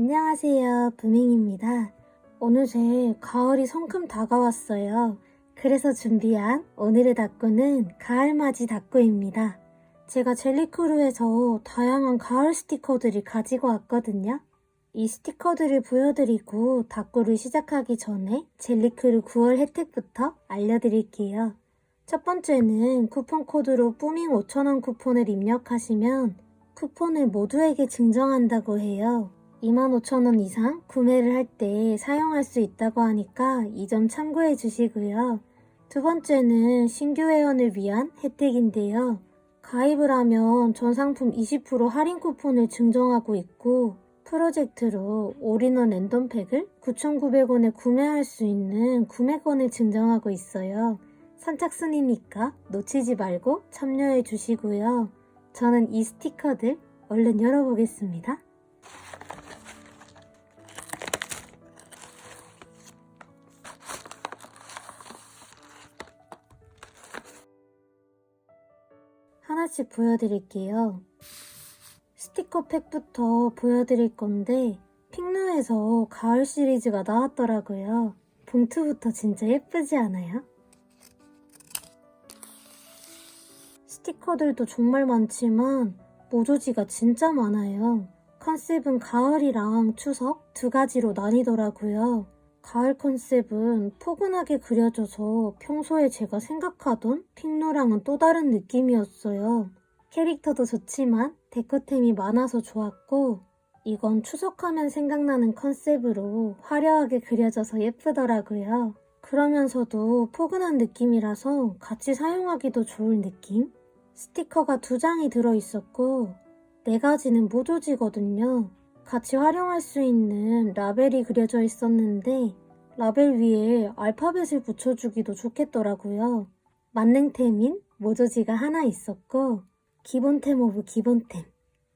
안녕하세요. 부밍입니다. 어느새 가을이 성큼 다가왔어요. 그래서 준비한 오늘의 닭구는 가을맞이 닭구입니다. 제가 젤리크루에서 다양한 가을 스티커들을 가지고 왔거든요. 이 스티커들을 보여드리고 닭구를 시작하기 전에 젤리크루 9월 혜택부터 알려드릴게요. 첫 번째는 쿠폰 코드로 뿌밍 5,000원 쿠폰을 입력하시면 쿠폰을 모두에게 증정한다고 해요. 25,000원 이상 구매를 할 때 사용할 수 있다고 하니까 이 점 참고해 주시고요. 두 번째는 신규 회원을 위한 혜택인데요. 가입을 하면 전 상품 20% 할인 쿠폰을 증정하고 있고 프로젝트로 올인원 랜덤팩을 9,900원에 구매할 수 있는 구매권을 증정하고 있어요. 선착순이니까 놓치지 말고 참여해 주시고요. 저는 이 스티커들 얼른 열어보겠습니다. 하나씩 보여드릴게요. 스티커 팩부터 보여드릴 건데 픽누에서 가을 시리즈가 나왔더라고요. 봉투부터 진짜 예쁘지 않아요? 스티커들도 정말 많지만 모조지가 진짜 많아요. 컨셉은 가을이랑 추석 두 가지로 나뉘더라고요. 가을 컨셉은 포근하게 그려져서 평소에 제가 생각하던 핑노랑은 또 다른 느낌이었어요. 캐릭터도 좋지만 데코템이 많아서 좋았고 이건 추석하면 생각나는 컨셉으로 화려하게 그려져서 예쁘더라고요. 그러면서도 포근한 느낌이라서 같이 사용하기도 좋을 느낌? 스티커가 두 장이 들어있었고 네 가지는 모조지거든요. 같이 활용할 수 있는 라벨이 그려져 있었는데 라벨 위에 알파벳을 붙여주기도 좋겠더라고요. 만능템인 모조지가 하나 있었고 기본템 오브 기본템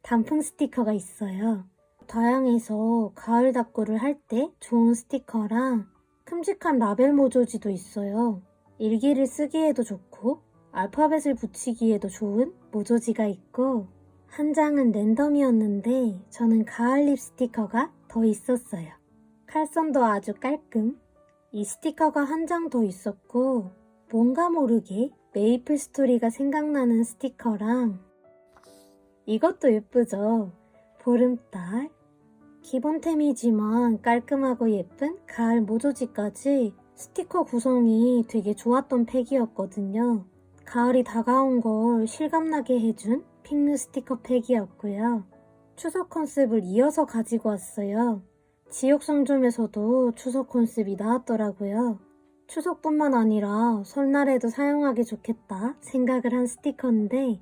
단풍 스티커가 있어요. 다양해서 가을 닭구를 할 때 좋은 스티커랑 큼직한 라벨 모조지도 있어요. 일기를 쓰기에도 좋고 알파벳을 붙이기에도 좋은 모조지가 있고 한 장은 랜덤이었는데 저는 가을 립 스티커가 더 있었어요. 칼선도 아주 깔끔. 이 스티커가 한 장 더 있었고 뭔가 모르게 메이플 스토리가 생각나는 스티커랑 이것도 예쁘죠? 보름달. 기본템이지만 깔끔하고 예쁜 가을 모조지까지 스티커 구성이 되게 좋았던 팩이었거든요. 가을이 다가온 걸 실감나게 해준 핑크 스티커 팩이었고요. 추석 컨셉을 이어서 가지고 왔어요. 지역 상점에서도 추석 컨셉이 나왔더라고요. 추석뿐만 아니라 설날에도 사용하기 좋겠다 생각을 한 스티커인데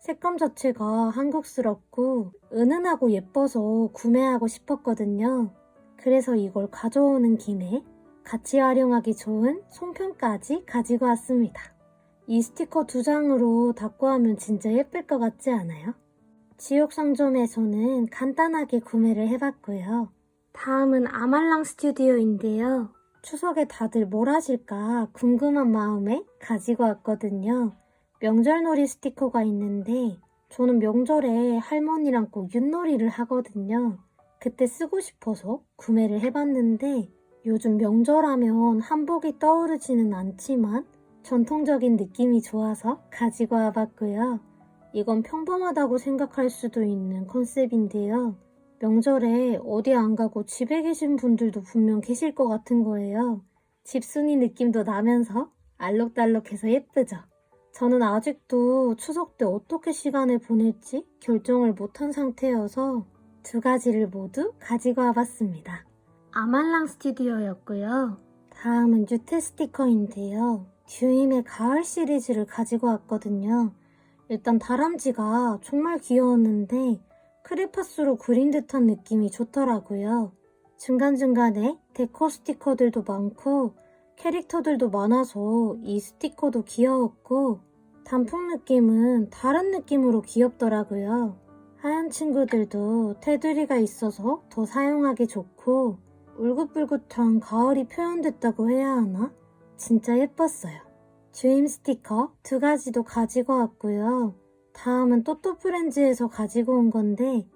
색감 자체가 한국스럽고 은은하고 예뻐서 구매하고 싶었거든요. 그래서 이걸 가져오는 김에 같이 활용하기 좋은 송편까지 가지고 왔습니다. 이 스티커 두 장으로 닦고 하면 진짜 예쁠 것 같지 않아요? 지역 상점에서는 간단하게 구매를 해봤고요. 다음은 아말랑 스튜디오인데요. 추석에 다들 뭘 하실까 궁금한 마음에 가지고 왔거든요. 명절놀이 스티커가 있는데 저는 명절에 할머니랑 꼭 윷놀이를 하거든요. 그때 쓰고 싶어서 구매를 해봤는데 요즘 명절하면 한복이 떠오르지는 않지만 전통적인 느낌이 좋아서 가지고 와봤고요. 이건 평범하다고 생각할 수도 있는 컨셉인데요. 명절에 어디 안 가고 집에 계신 분들도 분명 계실 것 같은 거예요. 집순이 느낌도 나면서 알록달록해서 예쁘죠? 저는 아직도 추석 때 어떻게 시간을 보낼지 결정을 못한 상태여서 두 가지를 모두 가지고 와봤습니다. 아말랑 스튜디오였고요. 다음은 뉴트 스티커인데요. 듀임의 가을 시리즈를 가지고 왔거든요. 일단 다람쥐가 정말 귀여웠는데 크레파스로 그린 듯한 느낌이 좋더라고요. 중간중간에 데코 스티커들도 많고 캐릭터들도 많아서 이 스티커도 귀여웠고 단풍 느낌은 다른 느낌으로 귀엽더라고요. 하얀 친구들도 테두리가 있어서 더 사용하기 좋고 울긋불긋한 가을이 표현됐다고 해야 하나? 진짜 예뻤어요. 주임 스티커 두 가지도 가지고 왔고요. 다음은 또또 프렌즈에서 가지고 온 건데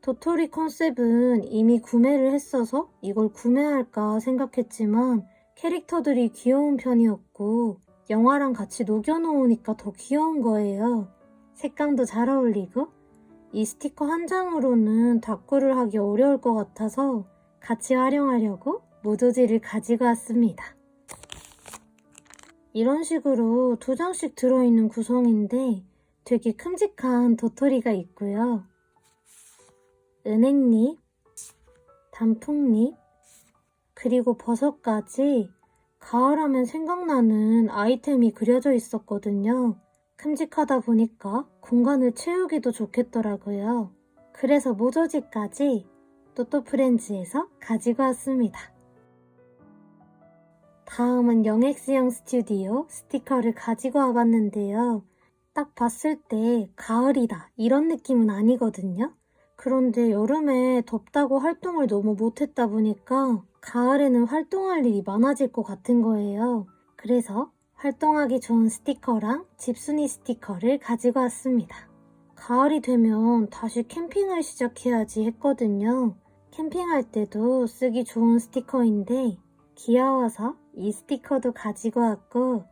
도토리 컨셉은 이미 구매를 했어서 이걸 구매할까 생각했지만 캐릭터들이 귀여운 편이었고 영화랑 같이 녹여놓으니까 더 귀여운 거예요. 색감도 잘 어울리고 이 스티커 한 장으로는 다꾸를 하기 어려울 것 같아서 같이 활용하려고 모조지를 가지고 왔습니다. 이런 식으로 두 장씩 들어있는 구성인데 되게 큼직한 도토리가 있고요. 은행잎, 단풍잎, 그리고 버섯까지 가을하면 생각나는 아이템이 그려져 있었거든요. 큼직하다 보니까 공간을 채우기도 좋겠더라고요. 그래서 모조지까지 또또 프렌즈에서 가지고 왔습니다. 다음은 영엑스형 스튜디오 스티커를 가지고 와봤는데요. 딱 봤을 때 가을이다 이런 느낌은 아니거든요. 그런데 여름에 덥다고 활동을 너무 못했다 보니까 가을에는 활동할 일이 많아질 것 같은 거예요. 그래서 활동하기 좋은 스티커랑 집순이 스티커를 가지고 왔습니다. 가을이 되면 다시 캠핑을 시작해야지 했거든요. 캠핑할 때도 쓰기 좋은 스티커인데 귀여워서 이 스티커도 가지고 왔고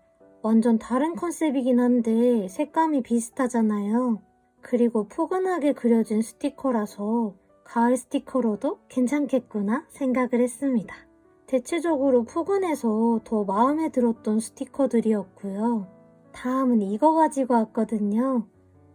완전 다른 컨셉이긴 한데 색감이 비슷하잖아요. 그리고 포근하게 그려진 스티커라서 가을 스티커로도 괜찮겠구나 생각을 했습니다. 대체적으로 포근해서 더 마음에 들었던 스티커들이었고요. 다음은 이거 가지고 왔거든요.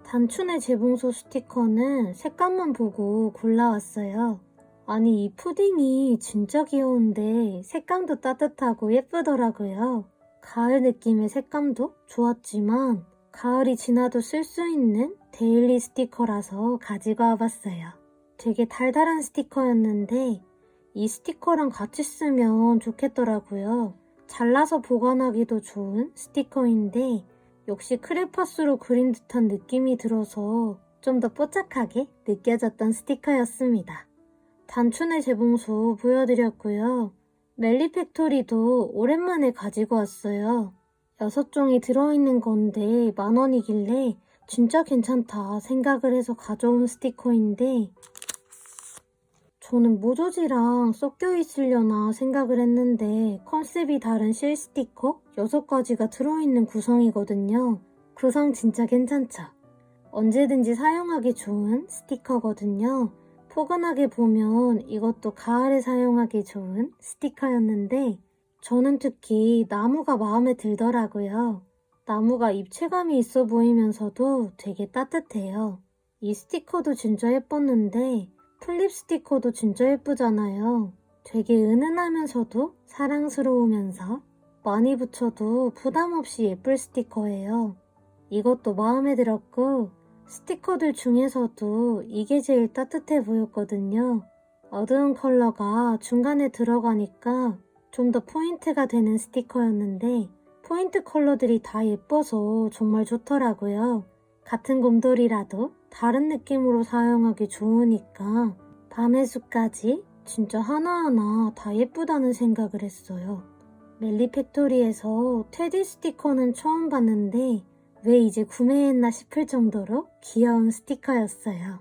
단춘의 재봉소 스티커는 색감만 보고 골라왔어요. 아니 이 푸딩이 진짜 귀여운데 색감도 따뜻하고 예쁘더라고요. 가을 느낌의 색감도 좋았지만 가을이 지나도 쓸 수 있는 데일리 스티커라서 가지고 와봤어요. 되게 달달한 스티커였는데 이 스티커랑 같이 쓰면 좋겠더라고요. 잘라서 보관하기도 좋은 스티커인데 역시 크레파스로 그린 듯한 느낌이 들어서 좀 더 뽀짝하게 느껴졌던 스티커였습니다. 단춘의 재봉소 보여드렸고요. 멜리 팩토리도 오랜만에 가지고 왔어요. 여섯 종이 들어있는 건데 만 원이길래 진짜 괜찮다 생각을 해서 가져온 스티커인데 저는 모조지랑 섞여 있으려나 생각을 했는데 컨셉이 다른 실 스티커 6가지가 들어있는 구성이거든요. 구성 진짜 괜찮죠? 언제든지 사용하기 좋은 스티커거든요. 포근하게 보면 이것도 가을에 사용하기 좋은 스티커였는데 저는 특히 나무가 마음에 들더라고요. 나무가 입체감이 있어 보이면서도 되게 따뜻해요. 이 스티커도 진짜 예뻤는데 플립 스티커도 진짜 예쁘잖아요. 되게 은은하면서도 사랑스러우면서 많이 붙여도 부담 없이 예쁠 스티커예요. 이것도 마음에 들었고 스티커들 중에서도 이게 제일 따뜻해 보였거든요. 어두운 컬러가 중간에 들어가니까 좀 더 포인트가 되는 스티커였는데 포인트 컬러들이 다 예뻐서 정말 좋더라고요. 같은 곰돌이라도 다른 느낌으로 사용하기 좋으니까 밤의 숲까지 진짜 하나하나 다 예쁘다는 생각을 했어요. 멜리 팩토리에서 테디 스티커는 처음 봤는데 왜 이제 구매했나 싶을 정도로 귀여운 스티커였어요.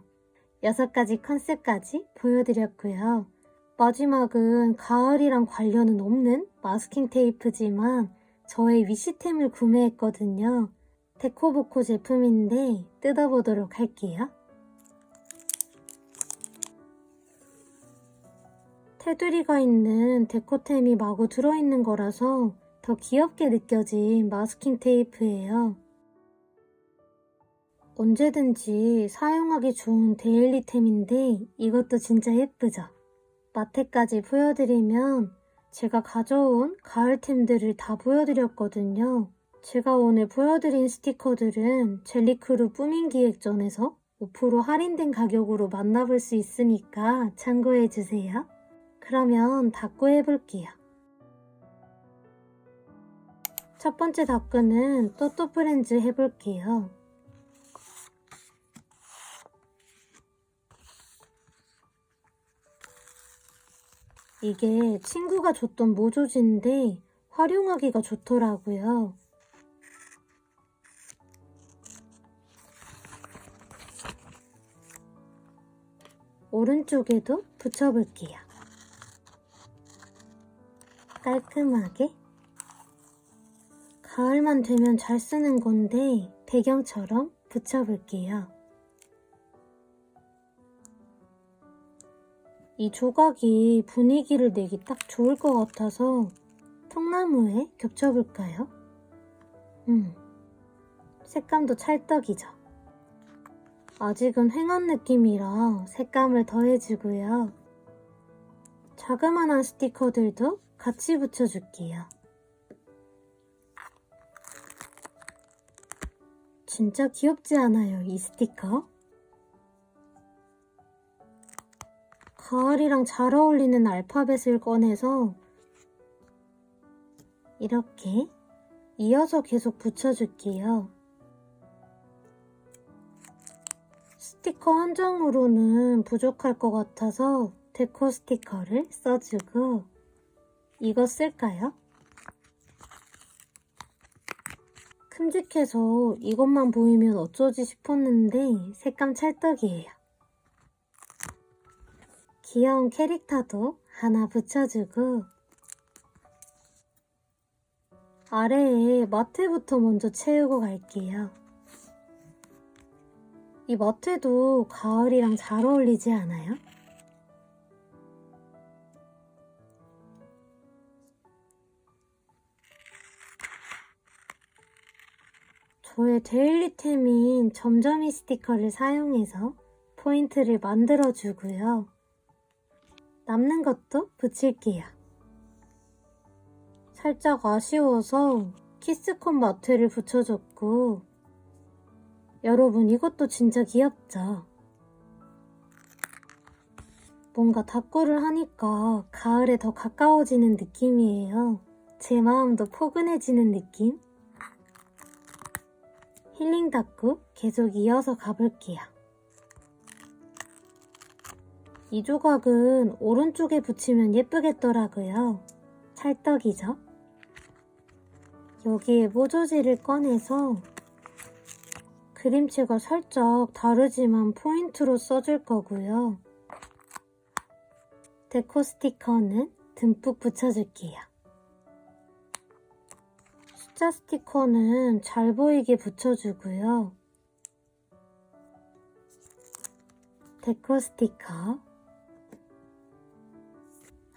여섯 가지 컨셉까지 보여드렸고요. 마지막은 가을이랑 관련은 없는 마스킹 테이프지만 저의 위시템을 구매했거든요. 데코보코 제품인데 뜯어보도록 할게요. 테두리가 있는 데코템이 마구 들어있는 거라서 더 귀엽게 느껴진 마스킹 테이프예요. 언제든지 사용하기 좋은 데일리템인데 이것도 진짜 예쁘죠? 마테까지 보여드리면 제가 가져온 가을템들을 다 보여드렸거든요. 제가 오늘 보여드린 스티커들은 젤리크루 뿌민 기획전에서 5% 할인된 가격으로 만나볼 수 있으니까 참고해주세요. 그러면 닦고 해볼게요. 첫 번째 닦으는 또또 프렌즈 해볼게요. 이게 친구가 줬던 모조지인데 활용하기가 좋더라고요. 오른쪽에도 붙여볼게요. 깔끔하게. 가을만 되면 잘 쓰는 건데 배경처럼 붙여볼게요. 이 조각이 분위기를 내기 딱 좋을 것 같아서 통나무에 겹쳐볼까요? 음, 색감도 찰떡이죠. 아직은 휑한 느낌이라 색감을 더해주고요. 자그만한 스티커들도 같이 붙여줄게요. 진짜 귀엽지 않아요, 이 스티커? 가을이랑 잘 어울리는 알파벳을 꺼내서 이렇게 이어서 계속 붙여줄게요. 스티커 한 장으로는 부족할 것 같아서 데코 스티커를 써주고 이거 쓸까요? 큼직해서 이것만 보이면 어쩌지 싶었는데 색감 찰떡이에요. 귀여운 캐릭터도 하나 붙여주고 아래에 마테부터 먼저 채우고 갈게요. 이 마테도 가을이랑 잘 어울리지 않아요? 저의 데일리템인 점점이 스티커를 사용해서 포인트를 만들어주고요. 남는 것도 붙일게요. 살짝 아쉬워서 키스콘 마트를 붙여줬고 여러분 이것도 진짜 귀엽죠? 뭔가 닦고를 하니까 가을에 더 가까워지는 느낌이에요. 제 마음도 포근해지는 느낌? 힐링 닦고 계속 이어서 가볼게요. 이 조각은 오른쪽에 붙이면 예쁘겠더라고요. 찰떡이죠? 여기에 모조지를 꺼내서 그림체가 살짝 다르지만 포인트로 써줄 거고요. 데코 스티커는 듬뿍 붙여줄게요. 숫자 스티커는 잘 보이게 붙여주고요. 데코 스티커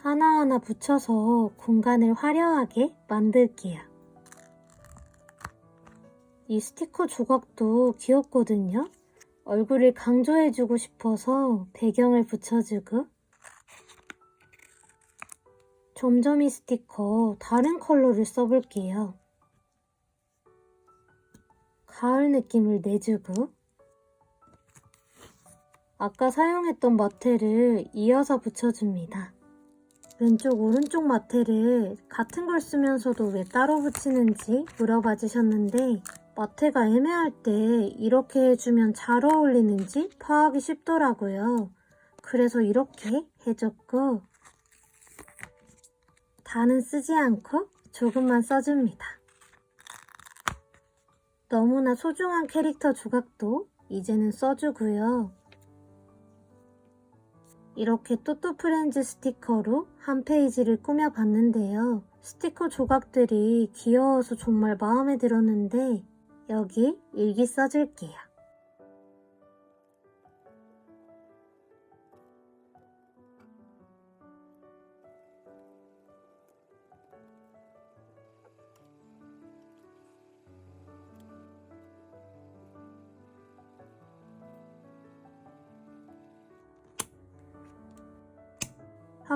하나하나 붙여서 공간을 화려하게 만들게요. 이 스티커 조각도 귀엽거든요. 얼굴을 강조해주고 싶어서 배경을 붙여주고 점점이 스티커 다른 컬러를 써볼게요. 가을 느낌을 내주고 아까 사용했던 마테를 이어서 붙여줍니다. 왼쪽 오른쪽 마테를 같은 걸 쓰면서도 왜 따로 붙이는지 물어봐 주셨는데 마테가 애매할 때 이렇게 해주면 잘 어울리는지 파악이 쉽더라고요. 그래서 이렇게 해줬고 다는 쓰지 않고 조금만 써줍니다. 너무나 소중한 캐릭터 조각도 이제는 써주고요. 이렇게 또또 프렌즈 스티커로 한 페이지를 꾸며봤는데요. 스티커 조각들이 귀여워서 정말 마음에 들었는데 여기 일기 써줄게요.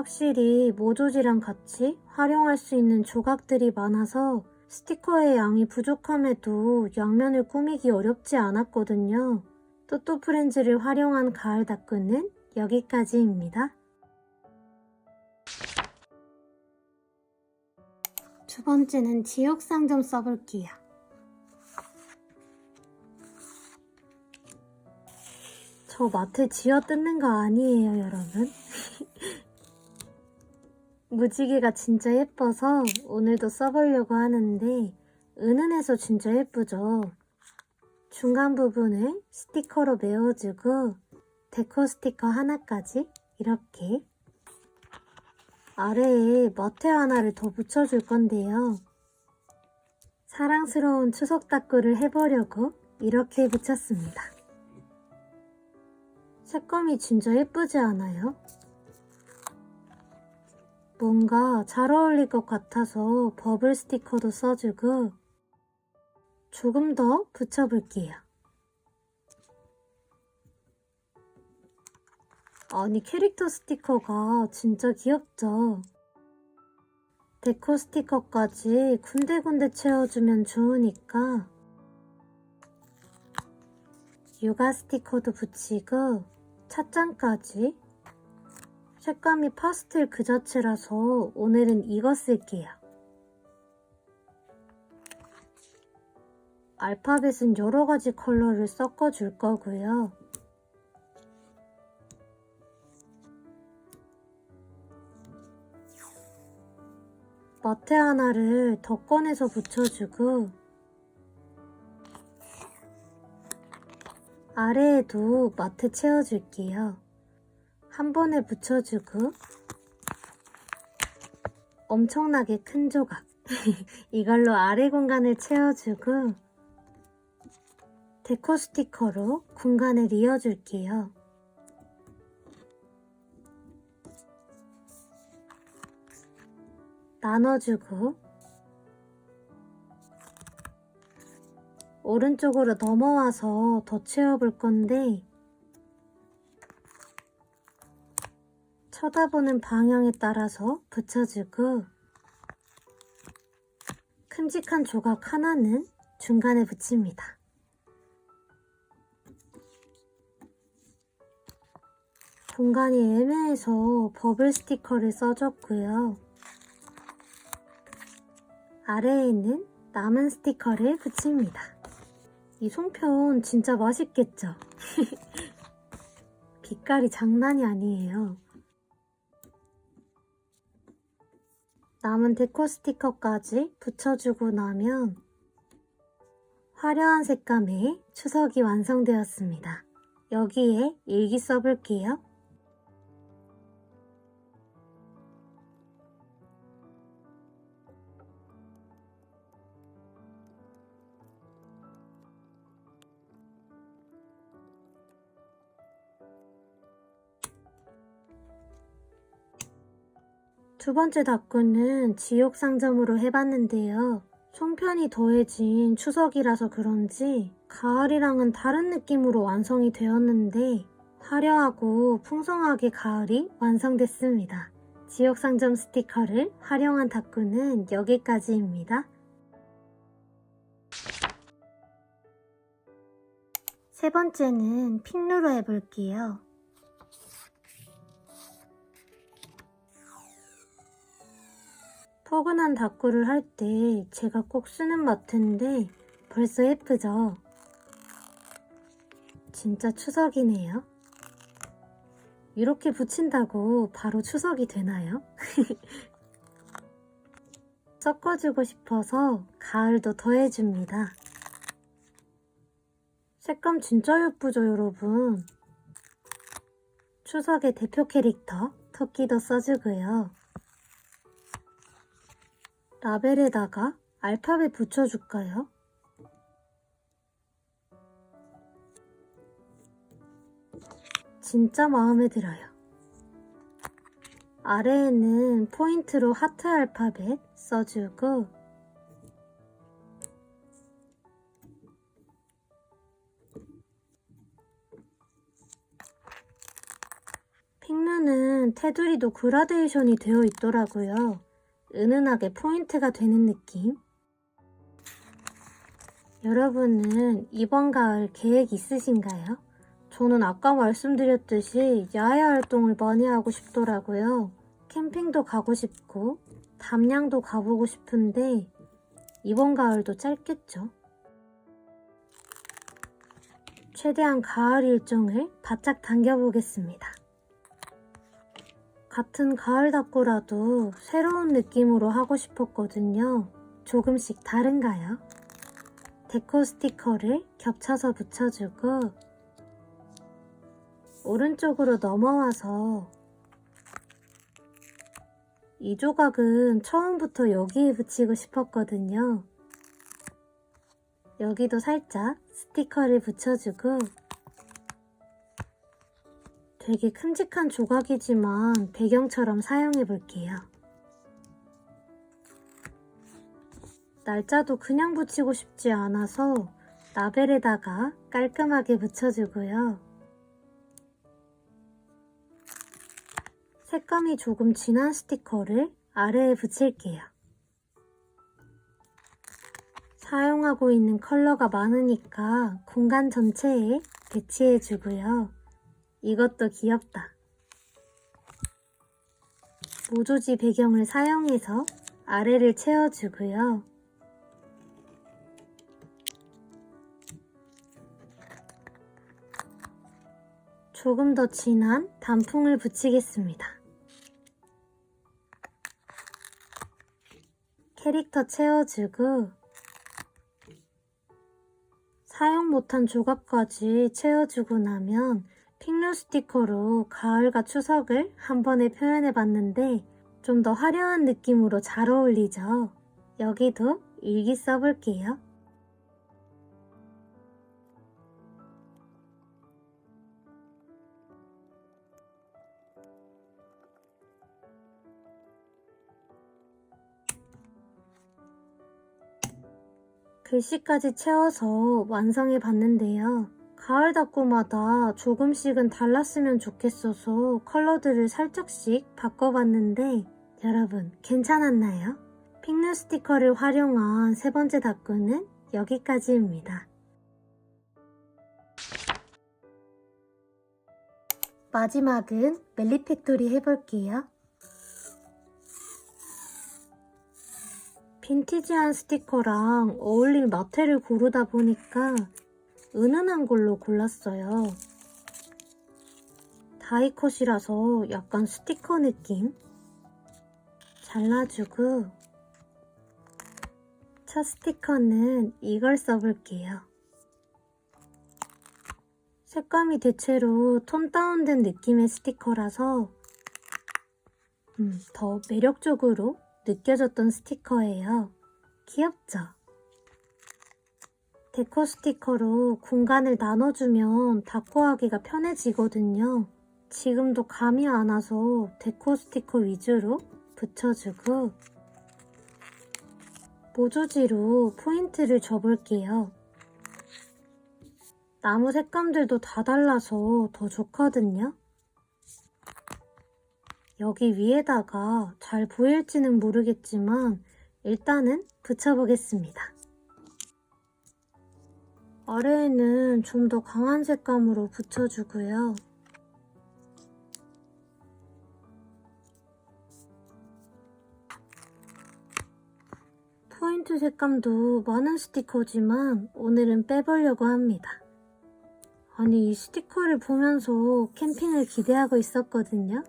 확실히 모조지랑 같이 활용할 수 있는 조각들이 많아서 스티커의 양이 부족함에도 양면을 꾸미기 어렵지 않았거든요. 또또 프렌즈를 활용한 가을 다꾸는 여기까지입니다. 두 번째는 지역상점 써볼게요. 저 마트 쥐어 뜯는 거 아니에요, 여러분. 무지개가 진짜 예뻐서 오늘도 써보려고 하는데 은은해서 진짜 예쁘죠. 중간 부분을 스티커로 메워주고 데코 스티커 하나까지 이렇게 아래에 머테 하나를 더 붙여줄 건데요. 사랑스러운 추석 다꾸를 해보려고 이렇게 붙였습니다. 색감이 진짜 예쁘지 않아요? 뭔가 잘 어울릴 것 같아서 버블 스티커도 써주고 조금 더 붙여볼게요. 아니 캐릭터 스티커가 진짜 귀엽죠? 데코 스티커까지 군데군데 채워주면 좋으니까 육아 스티커도 붙이고 찻잔까지 색감이 파스텔 그 자체라서 오늘은 이거 쓸게요. 알파벳은 여러 가지 컬러를 섞어 줄 거고요. 마테 하나를 더 꺼내서 붙여주고 아래에도 마트 채워줄게요. 한 번에 붙여주고 엄청나게 큰 조각 이걸로 아래 공간을 채워주고 데코 스티커로 공간을 이어줄게요. 나눠주고 오른쪽으로 넘어와서 더 채워볼 건데 쳐다보는 방향에 따라서 붙여주고 큼직한 조각 하나는 중간에 붙입니다. 공간이 애매해서 버블 스티커를 써줬고요. 아래에는 남은 스티커를 붙입니다. 이 송편 진짜 맛있겠죠? 빛깔이 장난이 아니에요. 남은 데코 스티커까지 붙여주고 나면 화려한 색감의 추석이 완성되었습니다. 여기에 일기 써볼게요. 두 번째 답구는 지옥 상점으로 해봤는데요. 송편이 더해진 추석이라서 그런지 가을이랑은 다른 느낌으로 완성이 되었는데 화려하고 풍성하게 가을이 완성됐습니다. 지옥 상점 스티커를 활용한 답구는 여기까지입니다. 세 번째는 핑루로 해볼게요. 포근한 다꾸를 할 때 제가 꼭 쓰는 마트인데 벌써 예쁘죠? 진짜 추석이네요. 이렇게 붙인다고 바로 추석이 되나요? 섞어주고 싶어서 가을도 더해줍니다. 색감 진짜 예쁘죠, 여러분? 추석의 대표 캐릭터 토끼도 써주고요. 라벨에다가 알파벳 붙여줄까요? 진짜 마음에 들어요. 아래에는 포인트로 하트 알파벳 써주고 핑루는 테두리도 그라데이션이 되어 있더라고요. 은은하게 포인트가 되는 느낌. 여러분은 이번 가을 계획 있으신가요? 저는 아까 말씀드렸듯이 야외 활동을 많이 하고 싶더라고요. 캠핑도 가고 싶고, 담양도 가보고 싶은데, 이번 가을도 짧겠죠? 최대한 가을 일정을 바짝 당겨보겠습니다. 같은 가을 닭구라도 새로운 느낌으로 하고 싶었거든요. 조금씩 다른가요? 데코 스티커를 겹쳐서 붙여주고 오른쪽으로 넘어와서 이 조각은 처음부터 여기에 붙이고 싶었거든요. 여기도 살짝 스티커를 붙여주고 되게 큼직한 조각이지만 배경처럼 사용해 볼게요. 날짜도 그냥 붙이고 싶지 않아서 라벨에다가 깔끔하게 붙여주고요. 색감이 조금 진한 스티커를 아래에 붙일게요. 사용하고 있는 컬러가 많으니까 공간 전체에 배치해주고요. 이것도 귀엽다. 모조지 배경을 사용해서 아래를 채워주고요. 조금 더 진한 단풍을 붙이겠습니다. 캐릭터 채워주고 사용 못한 조각까지 채워주고 나면 핑류 스티커로 가을과 추석을 한 번에 표현해 봤는데 좀 더 화려한 느낌으로 잘 어울리죠. 여기도 일기 써볼게요. 글씨까지 채워서 완성해 봤는데요. 가을 닦고마다 조금씩은 달랐으면 좋겠어서 컬러들을 살짝씩 바꿔봤는데 여러분 괜찮았나요? 핑크 스티커를 활용한 세 번째 닦고는 여기까지입니다. 마지막은 멜리팩토리 해볼게요. 빈티지한 스티커랑 어울릴 마테를 고르다 보니까 은은한 걸로 골랐어요. 다이컷이라서 약간 스티커 느낌? 잘라주고 첫 스티커는 이걸 써볼게요. 색감이 대체로 톤 다운된 느낌의 스티커라서 음, 더 매력적으로 느껴졌던 스티커예요. 귀엽죠? 데코 스티커로 공간을 나눠주면 닦고하기가 편해지거든요. 지금도 감이 안 와서 데코 스티커 위주로 붙여주고 모조지로 포인트를 줘볼게요. 나무 색감들도 다 달라서 더 좋거든요. 여기 위에다가 잘 보일지는 모르겠지만 일단은 붙여보겠습니다. 아래에는 좀 더 강한 색감으로 붙여주고요. 포인트 색감도 많은 스티커지만 오늘은 빼보려고 합니다. 아니 이 스티커를 보면서 캠핑을 기대하고 있었거든요.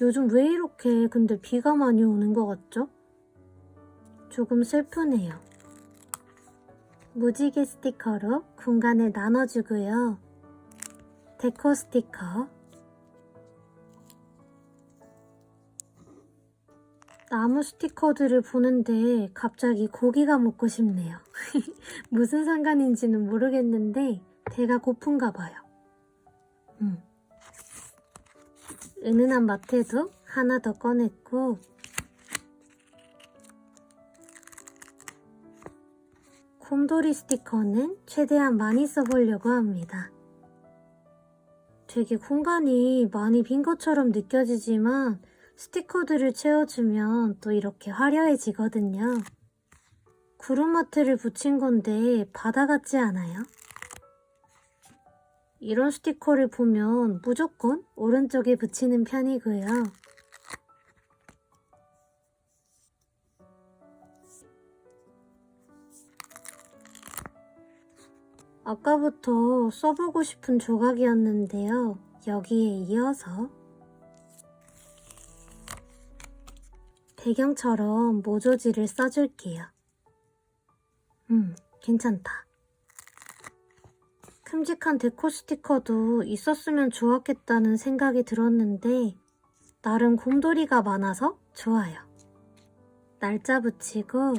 요즘 왜 이렇게 근데 비가 많이 오는 것 같죠? 조금 슬프네요. 무지개 스티커로 공간을 나눠주고요. 데코 스티커 나무 스티커들을 보는데 갑자기 고기가 먹고 싶네요. 무슨 상관인지는 모르겠는데 배가 고픈가 봐요. 음. 은은한 마테도 하나 더 꺼냈고 곰돌이 스티커는 최대한 많이 써보려고 합니다. 되게 공간이 많이 빈 것처럼 느껴지지만 스티커들을 채워주면 또 이렇게 화려해지거든요. 구름마트를 붙인 건데 바다 같지 않아요? 이런 스티커를 보면 무조건 오른쪽에 붙이는 편이고요. 아까부터 써보고 싶은 조각이었는데요. 여기에 이어서 배경처럼 모조지를 써줄게요. 음, 괜찮다. 큼직한 데코 스티커도 있었으면 좋았겠다는 생각이 들었는데 나름 곰돌이가 많아서 좋아요. 날짜 붙이고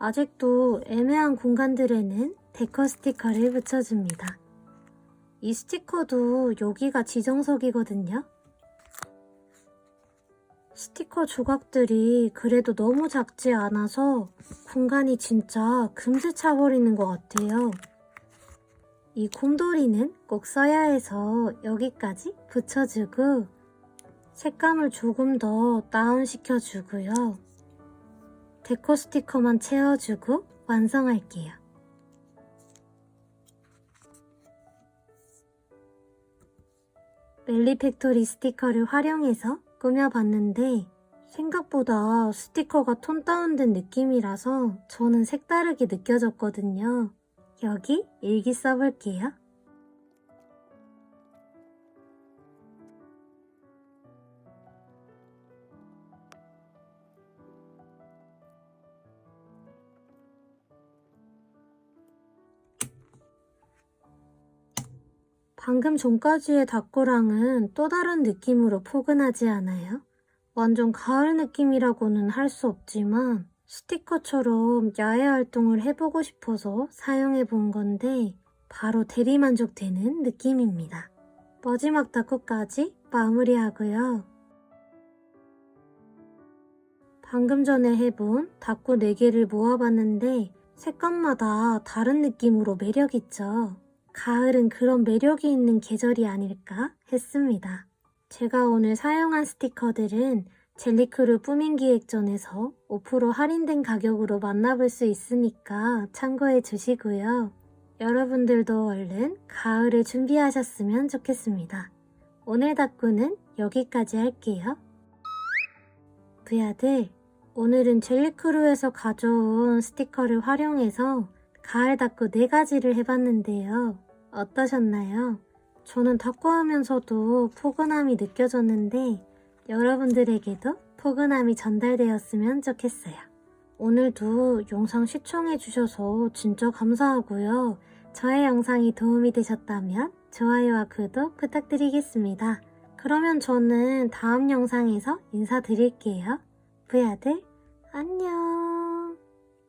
아직도 애매한 공간들에는 데코 스티커를 붙여줍니다. 이 스티커도 여기가 지정석이거든요. 스티커 조각들이 그래도 너무 작지 않아서 공간이 진짜 금세 차버리는 것 같아요. 이 곰돌이는 꼭 써야 해서 여기까지 붙여주고 색감을 조금 더 다운시켜주고요. 데코 스티커만 채워주고 완성할게요. 멜리 팩토리 스티커를 활용해서 꾸며봤는데 생각보다 스티커가 톤 다운된 느낌이라서 저는 색다르게 느껴졌거든요. 여기 일기 써볼게요. 방금 전까지의 닭고랑은 또 다른 느낌으로 포근하지 않아요? 완전 가을 느낌이라고는 할 수 없지만 스티커처럼 야외 활동을 해보고 싶어서 사용해 본 건데 바로 대리만족되는 느낌입니다. 마지막 닭구까지 마무리하고요. 방금 전에 해본 닭구 4개를 모아봤는데 색감마다 다른 느낌으로 매력있죠. 가을은 그런 매력이 있는 계절이 아닐까 했습니다. 제가 오늘 사용한 스티커들은 젤리크루 뿌민 기획전에서 5% 할인된 가격으로 만나볼 수 있으니까 참고해 주시고요. 여러분들도 얼른 가을을 준비하셨으면 좋겠습니다. 오늘 닭구는 여기까지 할게요. 부야들, 오늘은 젤리크루에서 가져온 스티커를 활용해서 가을 닭구 4가지를 해봤는데요. 어떠셨나요? 저는 닭구 하면서도 포근함이 느껴졌는데 여러분들에게도 포근함이 전달되었으면 좋겠어요. 오늘도 영상 시청해주셔서 진짜 감사하고요. 저의 영상이 도움이 되셨다면 좋아요와 구독 부탁드리겠습니다. 그러면 저는 다음 영상에서 인사드릴게요. 부야들, 안녕!